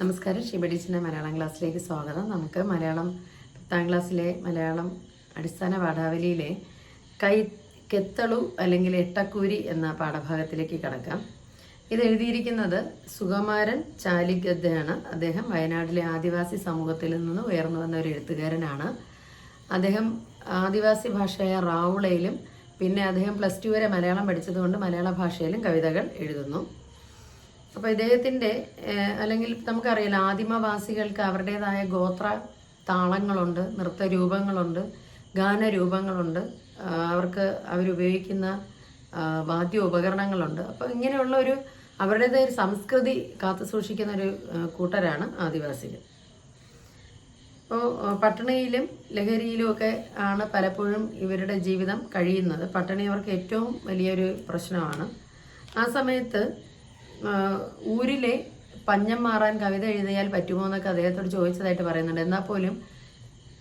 നമസ്കാരം. ഷിബഡീസിന്റെ മലയാളം ക്ലാസ്സിലേക്ക് സ്വാഗതം. നമുക്ക് മലയാളം പത്താം ക്ലാസ്സിലെ മലയാളം അടിസ്ഥാന പാഠാവലിയിലെ കൈ കെത്തളു അല്ലെങ്കിൽ എട്ടക്കൂരി എന്ന പാഠഭാഗത്തിലേക്ക് കടക്കാം. ഇത് എഴുതിയിരിക്കുന്നത് സുകുമാരൻ ചാലിഗദ്ദയാണ്. അദ്ദേഹം വയനാട്ടിലെ ആദിവാസി സമൂഹത്തിൽ നിന്ന് ഉയർന്നു വന്ന ഒരു എഴുത്തുകാരനാണ്. അദ്ദേഹം ആദിവാസി ഭാഷയായ റാവുളയിലും പിന്നെ അദ്ദേഹം പ്ലസ് ടു വരെ മലയാളം പഠിച്ചതുകൊണ്ട് മലയാള ഭാഷയിലും കവിതകൾ എഴുതുന്നു. അപ്പോൾ ഇദ്ദേഹത്തിന്റെ അല്ലെങ്കിൽ നമുക്കറിയാലോ ആദിമവാസികൾക്ക് അവരുടേതായ ഗോത്ര താളങ്ങളുണ്ട് നൃത്തരൂപങ്ങളുണ്ട് ഗാനരൂപങ്ങളുണ്ട് അവർക്ക് അവരുപയോഗിക്കുന്ന വാദ്യ ഉപകരണങ്ങളുണ്ട്. അപ്പോൾ ഇങ്ങനെയുള്ള ഒരു അവരുടേതായ ഒരു സംസ്കൃതി കാത്തു സൂക്ഷിക്കുന്ന ഒരു കൂട്ടരാണ് ആദിവാസികൾ. അപ്പോൾ പട്ടിണിയിലും ലഹരിയിലും ഒക്കെ ആണ് പലപ്പോഴും ഇവരുടെ ജീവിതം കഴിയുന്നത്. പട്ടിണി അവർക്ക് ഏറ്റവും വലിയൊരു പ്രശ്നമാണ്. ആ സമയത്ത് ഊരിലെ പഞ്ഞം മാറാൻ കവിത എഴുതിയാൽ പറ്റുമോ എന്നൊക്കെ അദ്ദേഹത്തോട് ചോദിച്ചതായിട്ട് പറയുന്നുണ്ട്. എന്നാൽ പോലും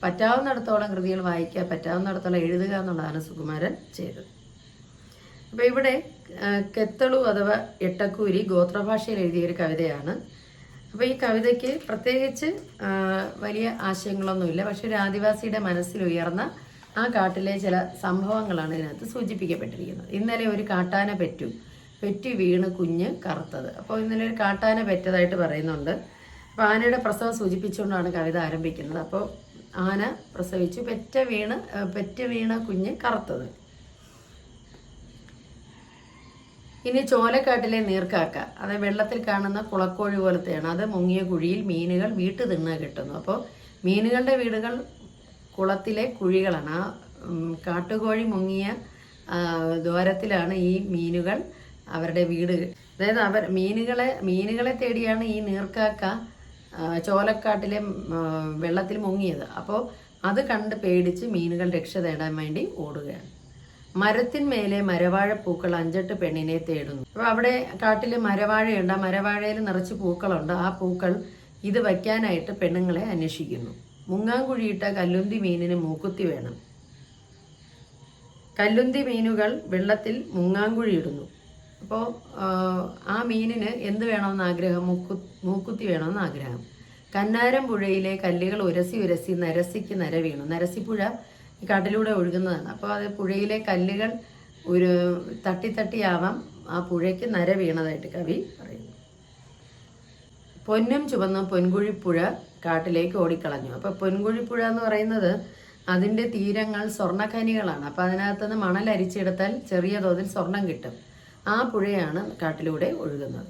പറ്റാവുന്നിടത്തോളം കൃതികൾ വായിക്കുക പറ്റാവുന്നിടത്തോളം എഴുതുക എന്നുള്ളതാണ് സുകുമാരൻ ചെയ്തത്. അപ്പോൾ ഇവിടെ കെത്തളു അഥവാ എട്ടക്കൂരി ഗോത്രഭാഷയിൽ എഴുതിയൊരു കവിതയാണ്. അപ്പോൾ ഈ കവിതയ്ക്ക് പ്രത്യേകിച്ച് വലിയ ആശയങ്ങളൊന്നുമില്ല. പക്ഷെ ഒരു ആദിവാസിയുടെ മനസ്സിൽ ഉയർന്ന ആ കാട്ടിലെ ചില സംഭവങ്ങളാണ് ഇതിനകത്ത് സൂചിപ്പിക്കപ്പെട്ടിരിക്കുന്നത്. ഇന്നലെ ഒരു കാട്ടാന പെറ്റു. പെറ്റി വീണ് കുഞ്ഞ് കറുത്തത്. അപ്പോൾ ഇന്നലെ ഒരു കാട്ടാന പെറ്റതായിട്ട് പറയുന്നുണ്ട്. അപ്പോൾ ആനയുടെ പ്രസവം സൂചിപ്പിച്ചുകൊണ്ടാണ് കവിത ആരംഭിക്കുന്നത്. അപ്പോൾ ആന പ്രസവിച്ചു പെറ്റ വീണ് പെറ്റ വീണ കുഞ്ഞ് കറുത്തത്. ഇനി ചോലക്കാട്ടിലെ നീർക്കാക്ക. അത് വെള്ളത്തിൽ കാണുന്ന കുളക്കോഴി പോലത്തെയാണ്. അത് മുങ്ങിയ കുഴിയിൽ മീനുകൾ വീട്ടു തിന്ന് കിട്ടുന്നു. അപ്പോൾ മീനുകളുടെ വീടുകൾ കുളത്തിലെ കുഴികളാണ്. ആ കാട്ടുകോഴി മുങ്ങിയ ദ്വാരത്തിലാണ് ഈ മീനുകൾ അവരുടെ വീട്. അതായത് അവർ മീനുകളെ മീനുകളെ തേടിയാണ് ഈ നീർക്കാക്ക ചോലക്കാട്ടിലെ വെള്ളത്തിൽ മുങ്ങിയത്. അപ്പോൾ അത് കണ്ട് പേടിച്ച് മീനുകൾ രക്ഷ തേടാൻ വേണ്ടി ഓടുകയാണ്. മരത്തിന്മേലെ മരവാഴ പൂക്കൾ അഞ്ചെട്ട് പെണ്ണിനെ തേടുന്നു. അപ്പോൾ അവിടെ കാട്ടിൽ മരവാഴയുണ്ട്. ആ മരവാഴയിൽ നിറച്ച് പൂക്കളുണ്ട്. ആ പൂക്കൾ ഇത് വയ്ക്കാനായിട്ട് പെണ്ണുങ്ങളെ അന്വേഷിക്കുന്നു. മുങ്ങാങ്കുഴിയിട്ട കല്ലുന്തി മീനിന് മൂക്കുത്തി വേണം. കല്ലുന്തി മീനുകൾ വെള്ളത്തിൽ മുങ്ങാങ്കുഴി ഇടുന്നു. അപ്പോൾ ആ മീനിന് എന്ത് വേണമെന്ന് ആഗ്രഹം മൂക്കു മൂക്കുത്തി വേണമെന്ന് ആഗ്രഹം കന്നാരം പുഴയിലെ കല്ലുകൾ ഉരസി ഉരസി നരസിക്ക് നര വീണു. നരസിപ്പുഴ ഈ കാട്ടിലൂടെ ഒഴുകുന്നതാണ്. അപ്പോൾ അത് പുഴയിലെ കല്ലുകൾ ഒരു തട്ടി തട്ടിയാവാം ആ പുഴയ്ക്ക് നര വീണതായിട്ട് കവി പറയുന്നു. പൊന്നും ചുവന്ന പൊൻകുഴിപ്പുഴ കാട്ടിലേക്ക് ഓടിക്കളഞ്ഞു. അപ്പോൾ പൊൻകുഴിപ്പുഴ എന്ന് പറയുന്നത് അതിന്റെ തീരങ്ങൾ സ്വർണഖനികളാണ്. അപ്പോൾ അതിനകത്തുനിന്ന് മണൽ അരിച്ചെടുത്താൽ ചെറിയ തോതിൽ സ്വർണം കിട്ടും. ആ പുഴയാണ് കാട്ടിലൂടെ ഒഴുകുന്നത്.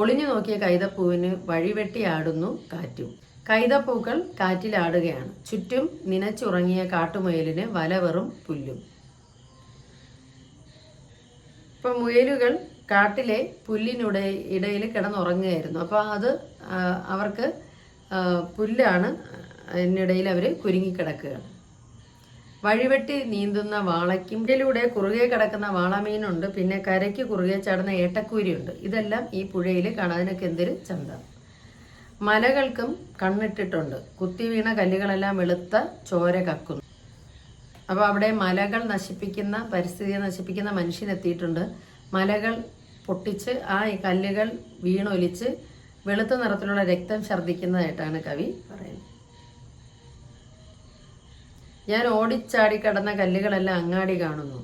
ഒളിഞ്ഞു നോക്കിയ കൈതപ്പൂവിന് വഴിവെട്ടിയാടുന്നു കാറ്റും. കൈതപ്പൂക്കൾ കാറ്റിലാടുകയാണ് ചുറ്റും നിനച്ചുറങ്ങിയ കാട്ടുമുയലിന് വല വെറും പുല്ലും. ഇപ്പൊ മുയലുകൾ കാട്ടിലെ പുല്ലിനുടെ ഇടയിൽ കിടന്നുറങ്ങുകയായിരുന്നു. അപ്പോൾ അത് അവർക്ക് പുല്ലാണ് അതിനിടയിൽ അവർ കുരുങ്ങിക്കിടക്കുകയാണ് വഴിവെട്ടി നീന്തുന്ന വാളയ്ക്കും ഇതിലൂടെ കുറുകെ കിടക്കുന്ന വാളമീനുണ്ട്. പിന്നെ കരയ്ക്ക് കുറുകെ ചാടുന്ന ഏട്ടക്കൂരിയുണ്ട് ഇതെല്ലാം ഈ പുഴയിൽ കാണാതിനൊക്കെ എന്തൊരു ചന്തം. മലകൾക്കും കണ്ണിട്ടിട്ടുണ്ട്. കുത്തി വീണ കല്ലുകളെല്ലാം വെളുത്ത ചോര കക്കുന്നു. അപ്പോൾ അവിടെ മലകൾ നശിപ്പിക്കുന്ന പരിസ്ഥിതിയെ നശിപ്പിക്കുന്ന മനുഷ്യനെത്തിയിട്ടുണ്ട് മലകൾ പൊട്ടിച്ച് ആ കല്ലുകൾ വീണൊലിച്ച് വെളുത്ത നിറത്തിലുള്ള രക്തം ഛർദ്ദിക്കുന്നതായിട്ടാണ് കവി പറയുന്നത്. ഞാൻ ഓടിച്ചാടി കടന്ന കല്ലുകളെല്ലാം അങ്ങാടി കാണുന്നു.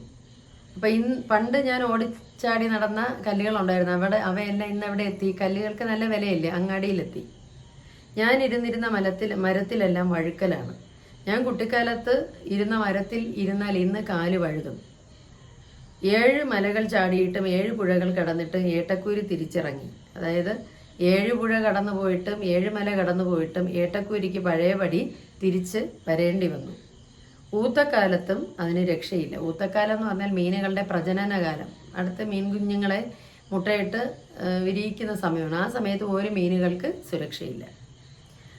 അപ്പൊ ഇന്ന് പണ്ട് ഞാൻ ഓടിച്ചാടി നടന്ന കല്ലുകളുണ്ടായിരുന്നു. അവിടെ അവയെല്ലാം ഇന്ന് അവിടെ എത്തി. കല്ലുകൾക്ക് നല്ല വിലയില്ലേ? അങ്ങാടിയിലെത്തി. ഞാൻ ഇരുന്നിരുന്ന മലത്തിൽ മരത്തിലെല്ലാം വഴുക്കലാണ്. ഞാൻ കുട്ടിക്കാലത്ത് ഇരുന്ന മരത്തിൽ ഇരുന്നാൽ ഇന്ന് കാൽ വഴുതും ഏഴ് മലകൾ ചാടിയിട്ടും ഏഴ് പുഴകൾ കടന്നിട്ടും ഏട്ടക്കൂരി തിരിച്ചിറങ്ങി. അതായത് ഏഴ് പുഴ കടന്നു പോയിട്ടും ഏഴ് മല കടന്നു പോയിട്ടും ഏട്ടക്കൂരിക്ക് പഴയപടി തിരിച്ച് വരേണ്ടി വന്നു. ഊത്തക്കാലത്തും അതിന് രക്ഷയില്ല. ഊത്തക്കാലം എന്ന് പറഞ്ഞാൽ മീനുകളുടെ പ്രജനനകാലം. അടുത്ത മീൻ കുഞ്ഞുങ്ങളെ മുട്ടയിട്ട് വിരിയിക്കുന്ന സമയമാണ്. ആ സമയത്ത് ഒരു മീനുകൾക്ക് സുരക്ഷയില്ല.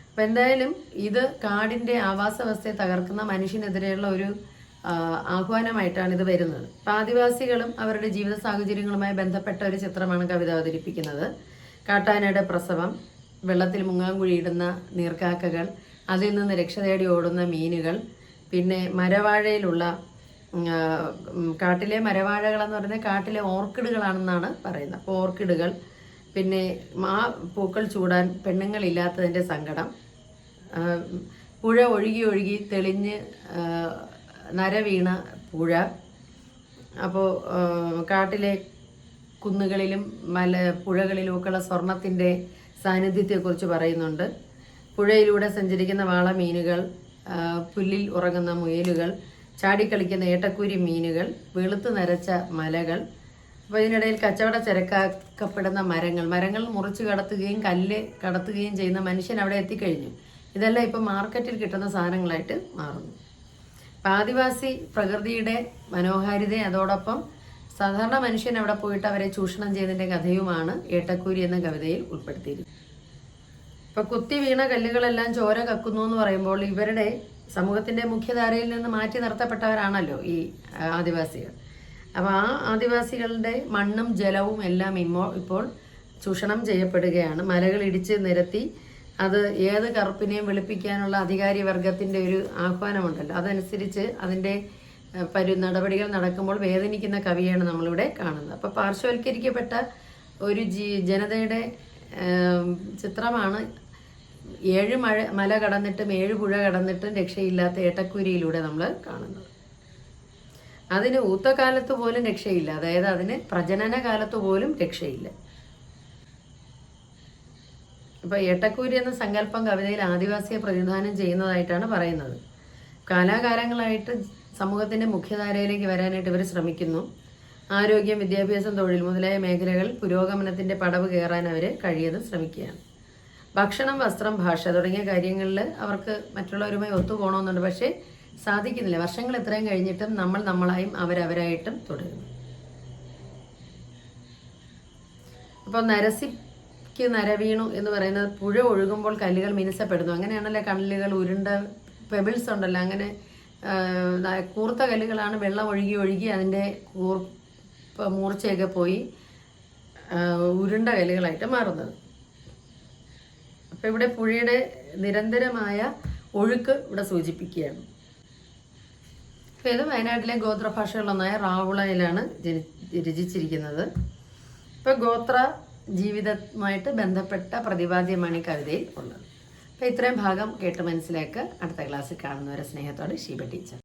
അപ്പം എന്തായാലും ഇത് കാടിന്റെ ആവാസ വ്യവസ്ഥയെ തകർക്കുന്ന മനുഷ്യനെതിരെയുള്ള ഒരു ആഹ്വാനമായിട്ടാണ് ഇത് വരുന്നത്. അപ്പം ആദിവാസികളും അവരുടെ ജീവിത സാഹചര്യങ്ങളുമായി ബന്ധപ്പെട്ട ഒരു ചിത്രമാണ് കവിത അവതരിപ്പിക്കുന്നത്. കാട്ടാനയുടെ പ്രസവം വെള്ളത്തിൽ മുങ്ങാൻ കുഴിയിടുന്ന നീർക്കാക്കകൾ അതിൽ നിന്ന് രക്ഷ തേടി ഓടുന്ന മീനുകൾ പിന്നെ മരവാഴയിലുള്ള കാട്ടിലെ മരവാഴകൾ എന്ന് പറയുന്നത് കാട്ടിലെ ഓർക്കിഡുകളാണെന്നാണ് പറയുന്നത്. അപ്പോൾ ഓർക്കിഡുകൾ പിന്നെ ആ പൂക്കൾ ചൂടാൻ പെണ്ണുങ്ങളില്ലാത്തതിന്റെ സങ്കടം പുഴ ഒഴുകി ഒഴുകി തെളിഞ്ഞ് നരവീണ നര വീണ പുഴ അപ്പോൾ കാട്ടിലെ കുന്നുകളിലും മല പുഴകളിലുമൊക്കെയുള്ള സ്വർണത്തിന്റെ സാന്നിധ്യത്തെക്കുറിച്ച് പറയുന്നുണ്ട്. പുഴയിലൂടെ സഞ്ചരിക്കുന്ന വാളമീനുകൾ പുല്ലിൽ ഉറങ്ങുന്ന മുയലുകൾ ചാടിക്കളിക്കുന്ന ഏട്ടക്കുരി മീനുകൾ വെളുത്ത് നരച്ച മലകൾ അപ്പോൾ ഇതിനിടയിൽ കച്ചവട ചരക്കാക്കപ്പെടുന്ന മരങ്ങൾ മരങ്ങൾ മുറിച്ച് കടത്തുകയും കല്ല് കടത്തുകയും ചെയ്യുന്ന മനുഷ്യൻ അവിടെ എത്തിക്കഴിഞ്ഞു. ഇതെല്ലാം ഇപ്പം മാർക്കറ്റിൽ കിട്ടുന്ന സാധനങ്ങളായിട്ട് മാറുന്നു. അപ്പം ആദിവാസി പ്രകൃതിയുടെ മനോഹാരിത അതോടൊപ്പം സാധാരണ മനുഷ്യൻ അവിടെ പോയിട്ട് അവരെ ചൂഷണം ചെയ്തതിന്റെ കഥയുമാണ് ഏട്ടക്കൂരി എന്ന കവിതയിൽ ഉൾപ്പെടുത്തിയിരിക്കുന്നത്. ഇപ്പൊ കുത്തി വീണ കല്ലുകളെല്ലാം ചോര കക്കുന്നു എന്ന് പറയുമ്പോൾ ഇവരുടെ സമൂഹത്തിന്റെ മുഖ്യധാരയിൽ നിന്ന് മാറ്റി നിർത്തപ്പെട്ടവരാണല്ലോ ഈ ആദിവാസികൾ. അപ്പൊ ആ ആദിവാസികളുടെ മണ്ണും ജലവും എല്ലാം ഇമ്മോ ഇപ്പോൾ ചൂഷണം ചെയ്യപ്പെടുകയാണ്. മലകൾ ഇടിച്ച് നിരത്തി അത് ഏത് കറുപ്പിനെയും വെളുപ്പിക്കാനുള്ള അധികാരി വർഗത്തിന്റെ ഒരു ആഹ്വാനമുണ്ടല്ലോ. അതനുസരിച്ച് അതിന്റെ പരി നടപടികൾ നടക്കുമ്പോൾ വേദനിക്കുന്ന കവിയാണ് നമ്മളിവിടെ കാണുന്നത്. അപ്പൊ പാർശ്വവൽക്കരിക്കപ്പെട്ട ഒരു ജനതയുടെ ചിത്രമാണ് ഏഴ് മഴ മല കടന്നിട്ടും ഏഴ് പുഴ കടന്നിട്ടും രക്ഷയില്ലാത്ത ഏട്ടക്കുരിയിലൂടെ നമ്മൾ കാണുന്നത്. അതിന് ഊത്തകാലത്ത് പോലും രക്ഷയില്ല. അതായത് അതിന് പ്രജനന കാലത്ത് പോലും രക്ഷയില്ല. ഇപ്പൊ ഏട്ടക്കൂരി എന്ന സങ്കല്പം കവിതയിൽ ആദിവാസിയെ പ്രതിനിധാനം ചെയ്യുന്നതായിട്ടാണ് പറയുന്നത്. കാലാകാലങ്ങളായിട്ട് സമൂഹത്തിന്റെ മുഖ്യധാരയിലേക്ക് വരാനായിട്ട് ഇവർ ശ്രമിക്കുന്നു. ആരോഗ്യം വിദ്യാഭ്യാസം തൊഴിൽ മുതലായ മേഖലകൾ പുരോഗമനത്തിന്റെ പടവ് കയറാൻ അവർ കഴിയത് ശ്രമിക്കുകയാണ്. ഭക്ഷണം വസ്ത്രം ഭാഷ തുടങ്ങിയ കാര്യങ്ങളിൽ അവർക്ക് മറ്റുള്ളവരുമായി ഒത്തുപോകണമെന്നുണ്ട്. പക്ഷേ സാധിക്കുന്നില്ല. വർഷങ്ങൾ എത്രയും കഴിഞ്ഞിട്ടും നമ്മൾ നമ്മളായും അവരവരായിട്ടും തുടരുന്നു. അപ്പോൾ നരസിക്ക് നരവീണു എന്ന് പറയുന്നത് പുഴ ഒഴുകുമ്പോൾ കല്ലുകൾ മിനുസപ്പെടുന്നു. അങ്ങനെയാണല്ലോ കല്ലുകൾ ഉരുണ്ട പെബിൾസ് ഉണ്ടല്ലോ. അങ്ങനെ കൂർത്ത കല്ലുകളാണ് വെള്ളം ഒഴുകി ഒഴുകി അതിന്റെ കൂർ മൂർച്ചയൊക്കെ പോയി ഉരുണ്ട കല്ലുകളായിട്ട് മാറുന്നത്. അപ്പം ഇവിടെ പുഴയുടെ നിരന്തരമായ ഒഴുക്ക് ഇവിടെ സൂചിപ്പിക്കുകയാണ്. അപ്പം ഇത് വയനാട്ടിലെ ഗോത്രഭാഷകളൊന്നായ റാവുളയിലാണ് രചിച്ചിരിക്കുന്നത്. ഇപ്പം ഗോത്ര ജീവിതമായിട്ട് ബന്ധപ്പെട്ട പ്രതിപാദ്യമാണ് ഈ കവിതയിൽ ഉള്ളത്. അപ്പം ഇത്രയും ഭാഗം കേട്ട് മനസ്സിലാക്കുക. അടുത്ത ക്ലാസ്സിൽ കാണുന്നവരെ സ്നേഹത്തോടെ ഷീബ ടീച്ചർ.